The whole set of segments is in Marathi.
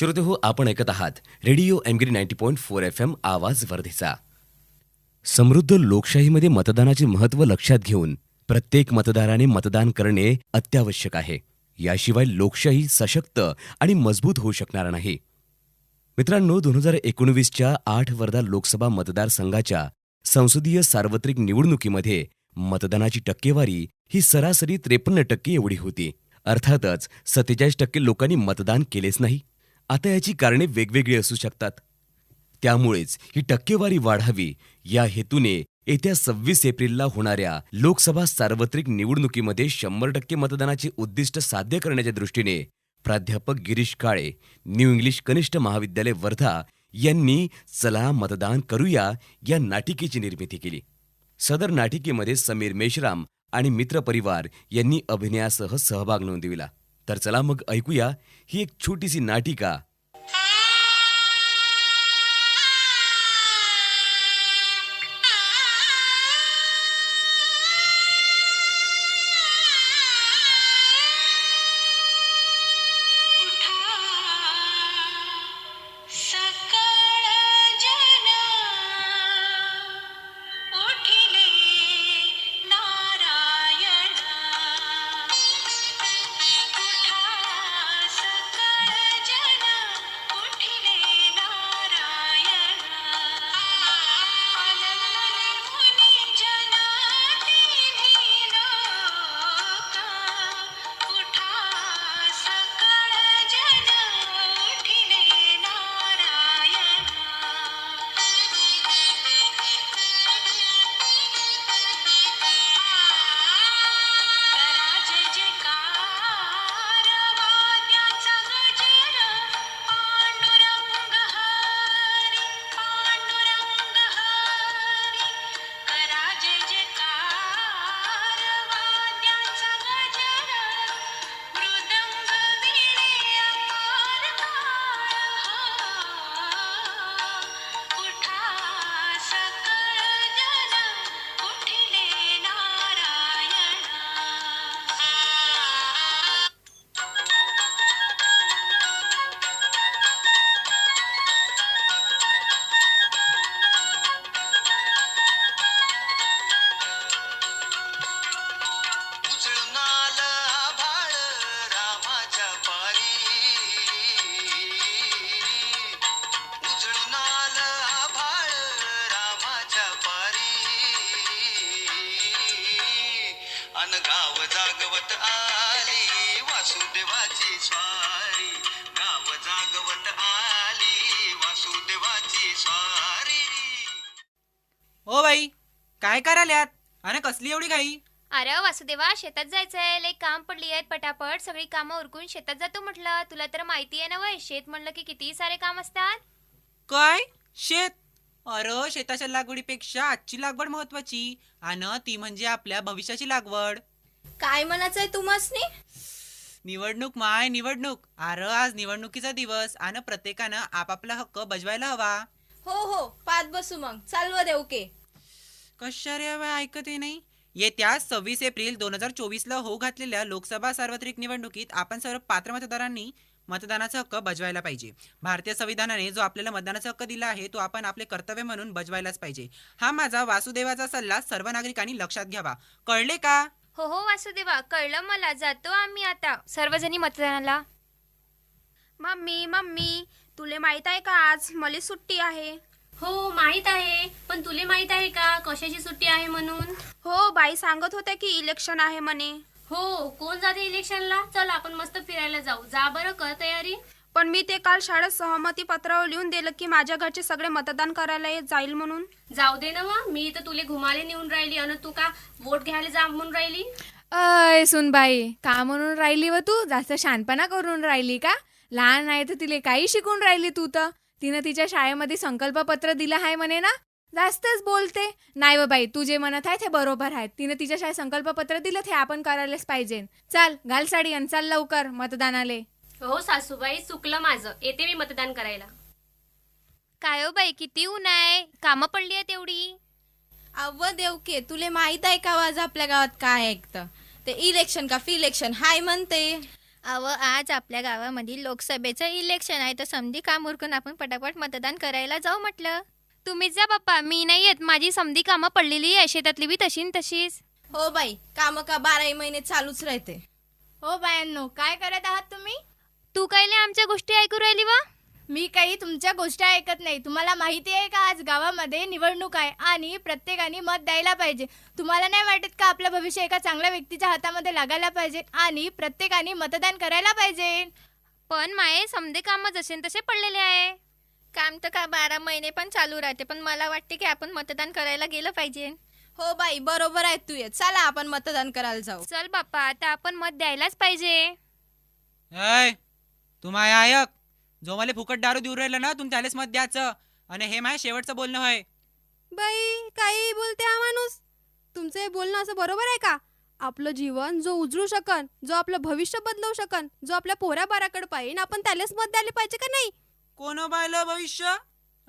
श्रोते हो आपण ऐकत आहात radio MGIRI ninety point four F M आवाज वर्धेचा. समृद्ध लोकशाहीमध्ये मतदानाचे महत्त्व लक्षात घेऊन प्रत्येक मतदाराने मतदान करणे अत्यावश्यक आहे. याशिवाय लोकशाही सशक्त आणि मजबूत होऊ शकणार नाही. मित्रांनो दोन हजार एकोणवीसच्या आठ वर्धा लोकसभा मतदारसंघाच्या संसदीय सार्वत्रिक निवडणुकीमध्ये मतदानाची टक्केवारी ही सरासरी त्रेपन्न टक्के एवढी होती. अर्थातच सत्तेचाळीस टक्के लोकांनी मतदान केलेच नाही. आता याची कारणे वेगवेगळी असू शकतात. त्यामुळेच ही टक्केवारी वाढावी या हेतूने येत्या सव्वीस एप्रिलला होणाऱ्या लोकसभा सार्वत्रिक निवडणुकीमध्ये शंभर टक्के मतदानाचे उद्दिष्ट साध्य करण्याच्या दृष्टीने प्राध्यापक गिरीश काळे न्यू इंग्लिश कनिष्ठ महाविद्यालय वर्धा यांनी चला मतदान करूया या नाटिकेची निर्मिती केली. सदर नाटिकेमध्ये समीर मेश्राम आणि मित्रपरिवार यांनी अभिनयासह सहभाग नोंदविला. तर चला मग ऐकूया ही एक छोटीशी नाटिका. जागवत आली वासुदेवाची स्वारी. गाव जागवत आली वासुदेवाची स्वारी. ओ बाई काय कराल्यात आणि कसली एवढी घाई? अरे वासुदेवा शेतात जायचंय लई काम पडली आहेत पटापट सगळी कामं उरकून शेतात जातो म्हटलं. तुला तर माहिती आहे ना वय शेत म्हणलं की किती सारे काम असतात. काय? शेत? अरे शेताच्या लागवडीपेक्षा आजची लागवड महत्वाची. आणि ती म्हणजे आपल्या भविष्याची लागवड. काय म्हणायचंय तुम्हासनी? निवडणूक माय निवडणूक. अरे आज निवडणुकीचा दिवस. आणि प्रत्येकानं आपापला हक्क बजवायला हवा. हो हो. पाच बसू मग. चालव देऊ के कशा रे ऐकत आहे नाही? येत्या सव्वीस एप्रिल दोन हजार चोवीस ला होऊ घातलेल्या लोकसभा सार्वत्रिक निवडणुकीत आपण सर्व पात्र मतदारांनी मतदानाचा हक्क बजवायला पाहिजे. भारतीय संविधानाने जो आपल्याला मतदानाचा हक्क दिला आहे तो आपण आपले कर्तव्य म्हणून बजवायलाच पाहिजे. हा माझा वासुदेवाचा सल्ला सर्व नागरिकांनी लक्षात घ्यावा. कळले का? हो हो वासुदेवा कळलं मला. जातो आम्ही आता. सर्वजणी मतदानाला. मम्मी मम्मी तुले माहीत आहे का आज मला सुट्टी आहे? हो माहीत आहे. पण तुले माहीत आहे का कशाची सुट्टी आहे म्हणून? हो बाई सांगत होत्या की इलेक्शन आहे म्हणे. हो कोण जाते इलेक्शनला? चल आपण मस्त फिरायला जाऊ. जा बरं कर तयारी. पण मी ते काल शाळेत सहमती पत्रावर लिहून दिलं की माझ्या घरचे सगळे मतदान करायला येत जाईल म्हणून. जाऊ दे ना मग मी तर तुले घुमाले नेऊन राहिली. आणि तू का वोट घ्यायला जा म्हणून राहिली? अय सुनबाई का म्हणून राहिली व तू? जास्त शहाणपणा करून राहिली का? लहान आहे तर तिले काही शिकून राहिली तू तर. तिनं तिच्या शाळेमध्ये संकल्पपत्र दिलं आहे म्हणे ना? जास्तच बोलते. नाही व बाई तू जे म्हणत आहे ते बरोबर आहे. तिनं तिच्या शाळेत संकल्पपत्र दिलं ते आपण करायलाच पाहिजे. चाल घाल साडी आणि चाल लवकर मतदानाले. हो सासूबाई चुकलं माझं. येते मी मतदान करायला. काय हो बाई किती ऊन आहे? कामं पडली आहेत एवढी? अव्व देवके तुले माहीत आहे का आज आपल्या गावात काय ऐकतं ते इलेक्शन का फिलेक्शन हाय म्हणते. अव आज आपल्या गावामध्ये लोकसभेचं इलेक्शन आहे तर समधी काम उरकून आपण पटापट मतदान करायला जाऊ म्हटलं? तुम्हीच जा बाप्पा मी नाही येत. माझी समधी कामं पडलेली आहे शेतातली बी तशी न तशीच. हो बाई काम का बाराही महिने चालूच राहते. हो बायांनो काय करत आहात तुम्ही? आमच्या गोष्टी ऐकू राहिली वा? मी काही तुमच्या गोष्टी ऐकत नाही. तुम्हाला माहिती आहे का आज गावामध्ये निवडणूक आहे आणि प्रत्येकाने मत द्यायला पाहिजे. तुम्हाला नाही वाटत का आपलं भविष्य एका चांगल्या व्यक्तीच्या हातामध्ये लागायला पाहिजे आणि प्रत्येकाने मतदान करायला पाहिजे? पण माये समधे कामं जसे न तसे पडलेले आहे. काम तर का बारा महिने पण चालू राहते पण मला वाटते की आपण मतदान करायला गेलं पाहिजे. हो बाई बरोबर आहे तू ये चला आपण मतदान करायला जाऊ. चल बाप्पा आता आपण मत द्यायलाच पाहिजे. तू माय ऐक जो मला फुकट दारू देऊ राहिला ना तुम्ही त्यालाच मत द्यायचं आणि हे माय शेवटचं बोलणं होय. बाई काही बोलते हा माणूस. तुमचं हे बोलणं असं बरोबर आहे का? आपलं जीवन जो उजळू शकन जो आपलं भविष्य बदलवू शकन जो आपल्या पोऱ्या बाराकडे पाहिजे आपण त्यालाच मत द्यायला पाहिजे का नाही? कोण पाहिलं भविष्य?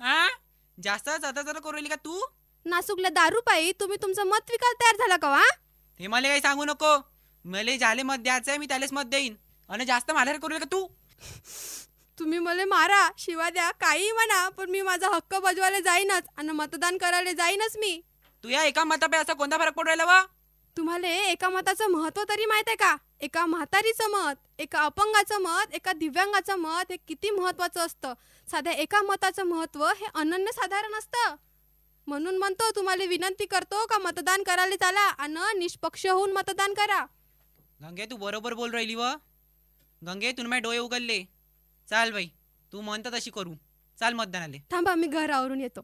हा जास्त जाता जरा करू राहिली का तू? नासूकल्या दारू पायी तुम्ही तुमचं मत विकायला तयार झाला का वा ते मला काही सांगू नको. मला ज्याले मत द्यायचंय मी त्यालाच मत देईन. आणि जास्त मालार करू राहिली का तू? तुम्ही मला मारा शिवा द्या काही म्हणा पण मी माझा हक्क बजवायला जाईनच आणि मतदान करायला जाईनच मी. तू या एका मतापे असा कोणता फरक पडू राहिला वा? तुम्हाला एका मताचं महत्त्व तरी माहीत आहे का? एका म्हातारीचं मत एका अपंगाचं मत एका दिव्यांगाचं मत हे किती महत्वाचं असतं? साध्या एका मताचं महत्त्व हे अनन्य साधारण असतं. म्हणून म्हणतो तुम्हाला विनंती करतो का मतदान करायला चाला आणि निष्पक्ष होऊन मतदान करा. गंगे तू बरोबर बोल राहिली व. गंगे माझे डोळे उघडले. चाल बाई तू म्हणता तशी करू. चाल मतदानाले. थांबा मी घर आवरून येतो.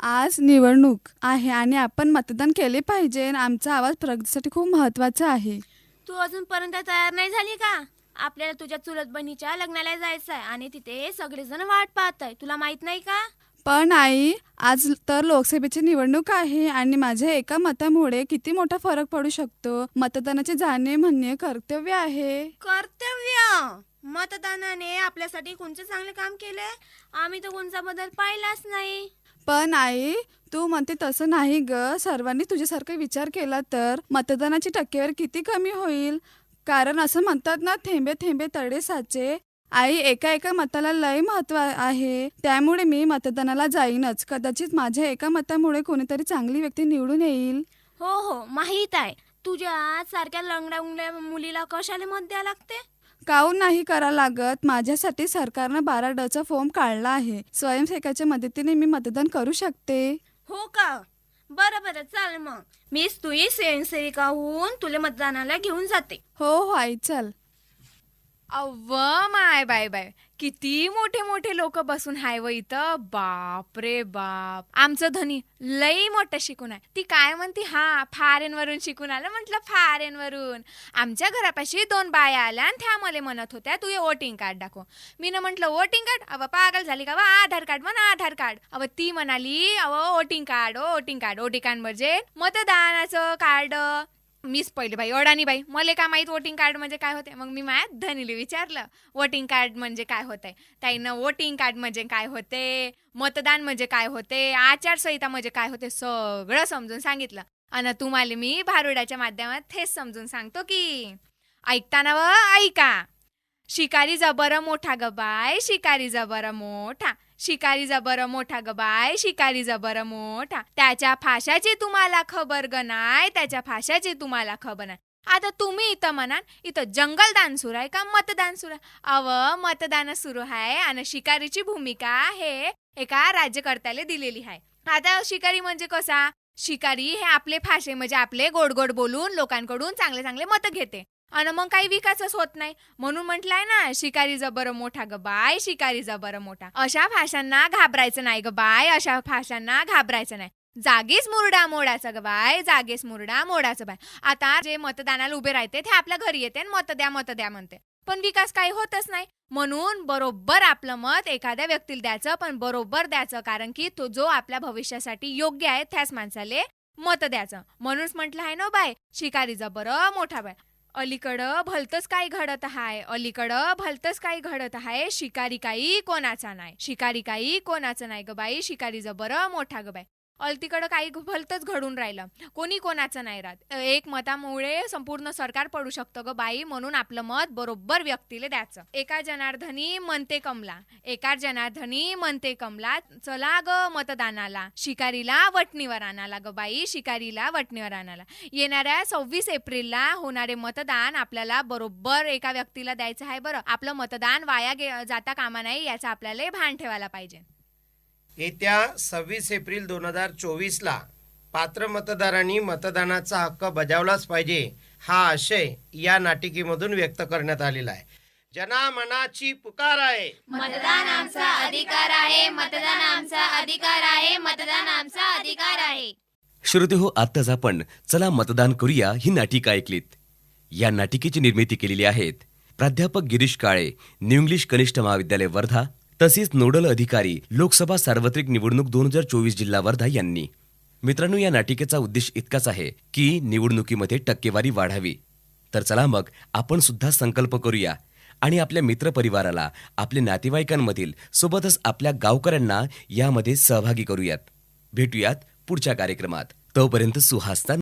आज निवडणूक आहे आणि आपण मतदान केले पाहिजे आणि आमचा आवाज प्रगतीसाठी खूप महत्त्वाचा आहे. तू अजूनपर्यंत तयार नाही झाली का? आपल्याला तुझ्या चुलत बहिणीच्या लग्नाला जायचं आहे आणि तिथे सगळेजण वाट पाहत आहे तुला माहीत नाही का? पण आई आज तर लोकसभेची निवडणूक आहे आणि माझ्या एका मतामुळे किती मोठा फरक पडू शकतो? मतदानाचे जाणे म्हणणे कर्तव्य आहे. कर्तव्य! मतदानाने आपल्यासाठी कोणते चांगले काम केले? आम्ही तर कोणचा बदल पाहिलाच नाही. पण आई तू म्हणते तसं नाही ग. सर्वांनी तुझ्यासारखा विचार केला तर मतदानाची टक्केवारी किती कमी होईल? कारण असं म्हणतात ना थेंबे थेंबे तडे साचे. आई एका एका मताला लय महत्त्व आहे. त्यामुळे मी मतदानाला जाईनच. कदाचित माझ्या एका मतामुळे कोणीतरी चांगली व्यक्ती निवडून येईल. हो हो. माहीत आहे. तुझ्या सारख्या लंगड्या उंगड्या मुलीला कशाला मत द्या लागते? काहून नाही करा लागत. माझ्यासाठी सरकारनं बारा डचा फॉर्म काढला आहे. स्वयंसेवकाच्या मदतीने मी मतदान करू शकते. हो का? बरं बरं. चाल मग. मीच तुझी स्वयंसेविका होऊन तुला मतदानाला घेऊन जाते. हो हो. आई चल. अव माय बाय बाय किती मोठे मोठे लोक बसून हाय व इथं. बाप रे बाप. आमचं धनी लई मोठं शिकून आहे. ती काय म्हणती? हा फारेन वरून शिकून आलं म्हटलं फारेन वरून आमच्या घरापाशी दोन बाया आल्या आणि त्या मला म्हणत होत्या तू हे वोटिंग कार्ड दाखव. मी ना म्हटलं वोटिंग कार्ड अव पागल झाली का वा? आधार कार्ड म्हणा आधार कार्ड अव ती म्हणाली अव वोटिंग कार्ड ओ वोटिंग कार्ड वोटिंग कार्ड म्हणजे मतदानाचं कार्ड मीच पहिले बाई. अडाणी बाई. मला काय माहीत वोटिंग कार्ड म्हणजे काय होते मग मी माझ्या धनीले विचारलं वोटिंग कार्ड म्हणजे काय होतंय? ताईनं वोटिंग कार्ड म्हणजे काय होते मतदान म्हणजे काय होते आचारसंहिता म्हणजे काय होते सगळं समजून सांगितलं. आणि तुम्हाला मी भारुडाच्या माध्यमात हेच समजून सांगतो की ऐकताना व ऐका. शिकारी जबर मोठा ग बाय शिकारी जबर मोठा. शिकारी जबर मोठा ग बाय शिकारी जबर मोठा. त्याच्या फाशाची तुम्हाला खबर ग नाय त्याच्या फाशाची तुम्हाला खबर नाही. आता तुम्ही इथं म्हणाल इथं जंगलदान सुरू आहे का मतदान सुरू आहे? अव मतदान सुरू आहे आणि शिकारीची भूमिका हे एका राज्यकर्त्याला दिलेली आहे. आता शिकारी म्हणजे कसा? शिकारी हे आपले फाशे म्हणजे आपले गोड गोड बोलून लोकांकडून चांगले चांगले मत घेते. आणि मग काही विकासच होत नाही. म्हणून म्हटलंय ना शिकारी जबर मोठा ग बाय शिकारी जबर मोठा. अशा भाषांना घाबरायचं नाही ग बाय अशा भाषांना घाबरायचं नाही. जागीच मुरडा मोडाचा ग बाय जागीच मुरडा मोडाचं बाय आता जे मतदानाला उभे राहते ते आपल्या घरी येते मत द्या मत द्या म्हणते. पण विकास काही होतच नाही. म्हणून बरोबर आपलं मत एखाद्या व्यक्तीला द्यायचं पण बरोबर द्यायचं. कारण की तो जो आपल्या भविष्यासाठी योग्य आहे त्याच माणसाले मत द्यायचं. म्हणूनच म्हटलं आहे ना बाय शिकारी जबर मोठा बाय अलीकडं भलतच काय घडत आहे अलीकडं भलतच काही घडत आहे शिकारी काही कोणाचा नाही? शिकारी काही कोणाचा नाही ग बाई? शिकारी जबर मोठा ग बाई. अलतीकडं काही भलतंच घडून राहिलं. कोणी कोणाचं नाही राहत. एक मतामुळे संपूर्ण सरकार पडू शकतं ग बाई म्हणून आपलं मत बरोबर व्यक्तीला द्यायचं. एका जनार्दनी म्हणते कमला. एका जनार्दनी म्हणते कमला चला ग मतदानाला. शिकारीला वटणीवर आणाला ग बाई शिकारीला वटणीवर आणाला येणाऱ्या सव्वीस एप्रिलला होणारे मतदान आपल्याला बरोबर एका व्यक्तीला द्यायचं आहे बरं. आपलं मतदान वाया जाता कामा नाही याचं आपल्याला भान ठेवायला पाहिजे. येत्या सव्वीस एप्रिल दोन हजार चोवीसला पात्र मतदारांनी मतदानाचा हक्क बजावलाच पाहिजे हा आशय या नाटिकेमधून व्यक्त करण्यात आलेला आहे. जनामनाची पुकार आहे. मतदान आमचा अधिकार आहे मतदान आमचा अधिकार आहे मतदान आमचा अधिकार आहे. श्रोते हो आत्ताच आपण चला मतदान करूया ही नाटिका ऐकलीत. या नाटिकेची निर्मिती केलेली आहेत प्राध्यापक गिरीश काळे न्यू इंग्लिश कनिष्ठ महाविद्यालय वर्धा तसेच नोडल अधिकारी लोकसभा सार्वत्रिक निवडणूक दोन हजार चोवीस जिल्हा वर्धा यांनी. मित्रांनो या नाटिकेचा उद्देश इतकाच आहे की निवडणुकीमध्ये टक्केवारी वाढावी. तर चला मग आपण सुद्धा संकल्प करूया आणि आपल्या मित्रपरिवाराला आपल्या नातेवाईकांमधील सोबतच आपल्या गावकऱ्यांना यामध्ये सहभागी करूयात. भेटूयात पुढच्या कार्यक्रमात. तोपर्यंत सुहासता